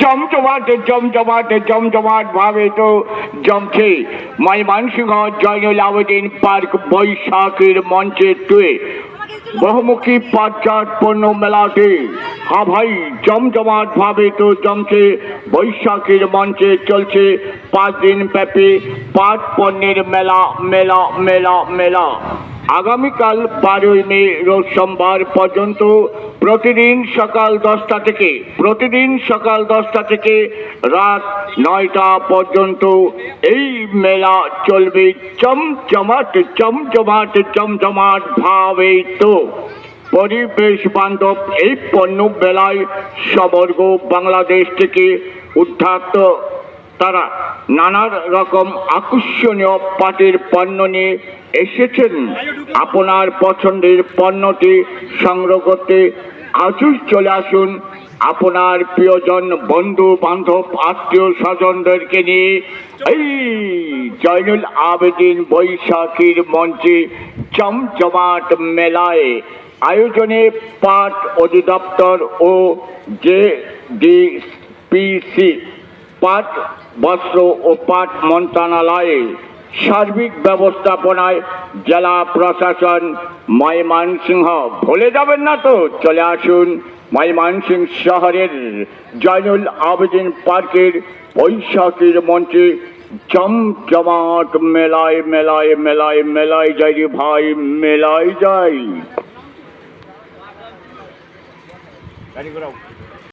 জমজমাট জমজমাট জমজমাট ভাবে তো জমছে ময়মনসিংহ জয়নুল আবেদিন পার্ক বৈশাখীর মঞ্চে টুয়ে বহুমুখী পর্যাট পণ্য মেলাতে। হ্যাঁ ভাই জমজমাট ভাবে তো জমছে বৈশাখীর মঞ্চে চলছে পাঁচ দিন ব্যাপী পাট পণ্যের মেলা মেলা মেলা মেলা। আগামীকাল বারোই মে রোজ সোমবার পর্যন্ত প্রতিদিন সকাল দশটা থেকে, প্রতিদিন সকাল দশটা থেকে রাত নয়টা পর্যন্ত এই মেলা চলবে চমচমাট চমচমাট চমচমাট ভাবে তো। পরিবেশ বান্ধব এই পণ্য মেলায় সমগ্র বাংলাদেশ থেকে উদ্ধাত। তারা নানা রকম আকর্ষণীয় পাটের পণ্য নিয়ে এসেছেন। আপনার পছন্দের পণ্যটি সংগ্রহ করতে আজই চলে আসুন। আপনার প্রিয়জন, বন্ধু, বান্ধব, আত্মীয় স্বজনদেরকে নিয়ে এই জয়নুল আবেদিন বৈশাখীর মঞ্চে চমচমাট মেলায় আয়োজনে পাট অধিদপ্তর ও জে ডি পিসি পাট, বস্ত্র ও পাট মন্ত্রণালয়ে সার্বিক ব্যবস্থাপনায় জেলা প্রশাসন ময়মনসিংহ। ভুলে যাবেন না তো, চলে আসুন ময়মনসিংহ শহরের জয়নুল আবেদিন পার্কের বৈশাখীর মঞ্চে জমজমাট মেলায় মেলায় মেলায় মেলায় যাই রে ভাই, মেলায় যাই।